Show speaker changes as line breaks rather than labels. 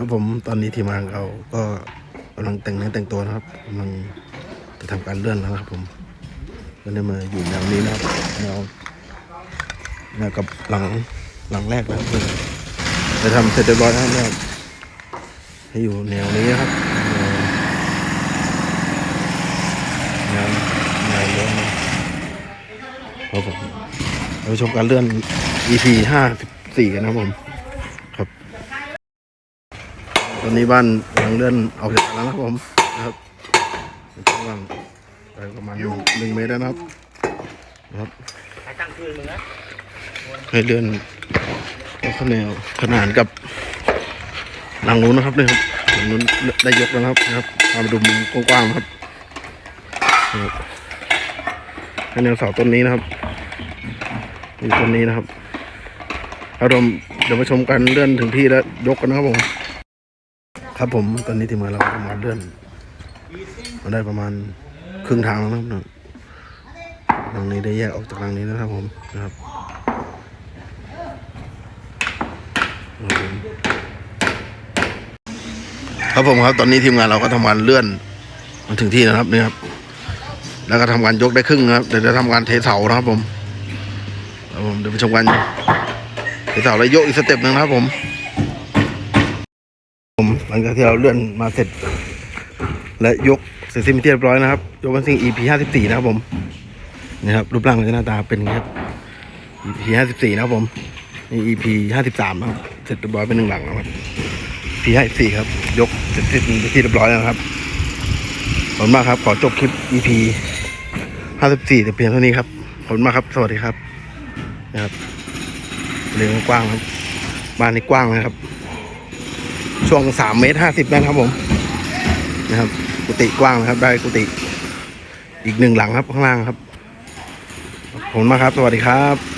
ครับผมตอนนี้ทีมงานเราก็กำลังแต่งเนื้อแต่งตัวนะครับกำลังจะทำการเลื่อนแล้วนะครับผมก็ได้มาอยู่แนวนี้นะครับแนวแนวกับหลังหลังแรกนะครับจะทำเสร็จเรียบร้อยแล้วนะครับให้อยู่แนวนี้นะครับแนวแนวเลื่อนครับผมเราชมการเลื่อน EP ห้าสิบสี่กันนะครับผม ครับ ต อนนี้บ้านกำลังเลื่อนออกจากกันแล้วนะครับผมนะครับช่วงไปประมาณหนึ่งหนึ่งเมตรแล้วนะครับนะครับ
ใครตั้งคืนมึงนะ
ให้เลื่อนก็ขนานขนานกับหลังนู้นนะครับเนี่ยครับหลังนู้นได้ยกแล้วนะครับนะครับเอามาดูมุมกว้างๆนะครับนะครับให้แนวเสาต้นนี้นะครับอยู่ต้นนี้นะครับเอาเราเดี๋ยวมาชมกันเลื่อนถึงที่แล้วยกกันนะครับผม ครับผมตอนนี้ทีมงานเราประมาณเลื่อนมาได้ประมาณครึ่งทางแล้วนะครับหลังนี้ได้แยกออกจากหลังนี้นะครับผมนะครับครับผมครับตอนนี้ทีมงานเราก็ทำงานเลื่อนมาถึงที่นะครับนี่ครับ แล้วก็ทำการยกได้ครึ่งนะครับเดี๋ยวจะทำการเทเสานะครับผมครับผมเดี๋ยวไปชมกันเทเสาแล้วยกอีกสเต็ปหนึ่งนะครับผม หลังจากที่เราเลื่อนมาเสร็จ และยกเสร็จสิ้นเที่เรียบร้อยนะครับ ยกกันซิ่ง EP ห้าสิบสี่นะครับผมนี่ครับรูปร่างและหน้าตาเป็นนะครับ EP ห้าสิบสี่นะครับผมนี่ EP ห้าสิบสามนะครับเสร็จเรียบร้อยเป็นหนึ่งหลังนะครับ EP ห้าสิบสี่ครับ ยกเสร็จสิ้นเป็นที่เรียบร้อยแล้วครับขอบคุณมากครับ ขอจบคลิป EP ห้าสิบสี่แต่เพียงเท่านี้ครับขอบคุณมากครับ สวัสดีครับ นะครับเรียงกว้างครับบ้านนี้กว้างนะครับ ช่วงสามเมตรห้าสิบนะครับผม นะครับ กุฏิกว้างนะครับ ได้กุฏิอีกหนึ่งหลังครับข้างล่างครับ ขอบคุณมากครับ สวัสดีครับ